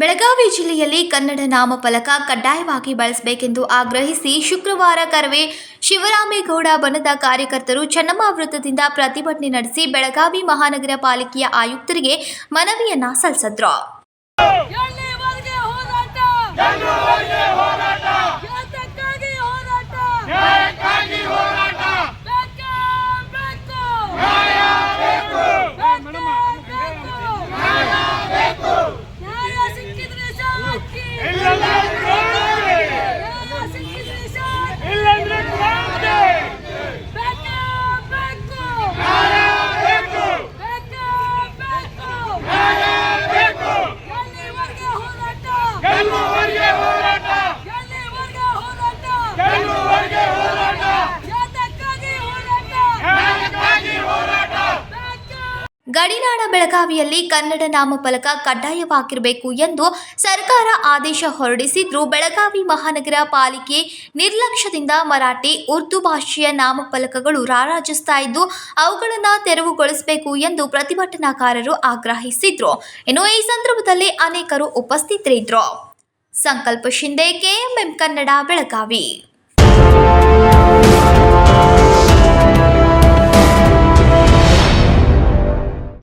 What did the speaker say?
ಬೆಳಗಾವಿ ಜಿಲ್ಲೆಯಲ್ಲಿ ಕನ್ನಡ ನಾಮಫಲಕ ಕಡ್ಡಾಯವಾಗಿ ಬಳಸಬೇಕೆಂದು ಆಗ್ರಹಿಸಿ ಶುಕ್ರವಾರ ಕರವೇ ಶಿವರಾಮೇಗೌಡ ಬನದ ಕಾರ್ಯಕರ್ತರು ಚೆನ್ನಮ್ಮ ವೃತ್ತದಿಂದ ಪ್ರತಿಭಟನೆ ನಡೆಸಿ ಬೆಳಗಾವಿ ಮಹಾನಗರ ಪಾಲಿಕೆಯ ಆಯುಕ್ತರಿಗೆ ಮನವಿಯನ್ನ ಸಲ್ಲಿಸಿದ್ರು. ಗಡಿನಾಡ ಬೆಳಗಾವಿಯಲ್ಲಿ ಕನ್ನಡ ನಾಮಫಲಕ ಕಡ್ಡಾಯವಾಗಿರಬೇಕು ಎಂದು ಸರ್ಕಾರ ಆದೇಶ ಹೊರಡಿಸಿದ್ರೂ ಬೆಳಗಾವಿ ಮಹಾನಗರ ಪಾಲಿಕೆ ನಿರ್ಲಕ್ಷ್ಯದಿಂದ ಮರಾಠಿ ಉರ್ದು ಭಾಷೆಯ ನಾಮಫಲಕಗಳು ರಾರಾಜಿಸ್ತಾ ಇದ್ದು, ಅವುಗಳನ್ನು ತೆರವುಗೊಳಿಸಬೇಕು ಎಂದು ಪ್ರತಿಭಟನಾಕಾರರು ಆಗ್ರಹಿಸಿದ್ರು. ಇನ್ನು ಈ ಸಂದರ್ಭದಲ್ಲಿ ಅನೇಕರು ಉಪಸ್ಥಿತರಿದ್ದರು. ಸಂಕಲ್ಪ ಶಿಂದೆ ಕೆಎಂಎಂ ಕನ್ನಡ, ಬೆಳಗಾವಿ.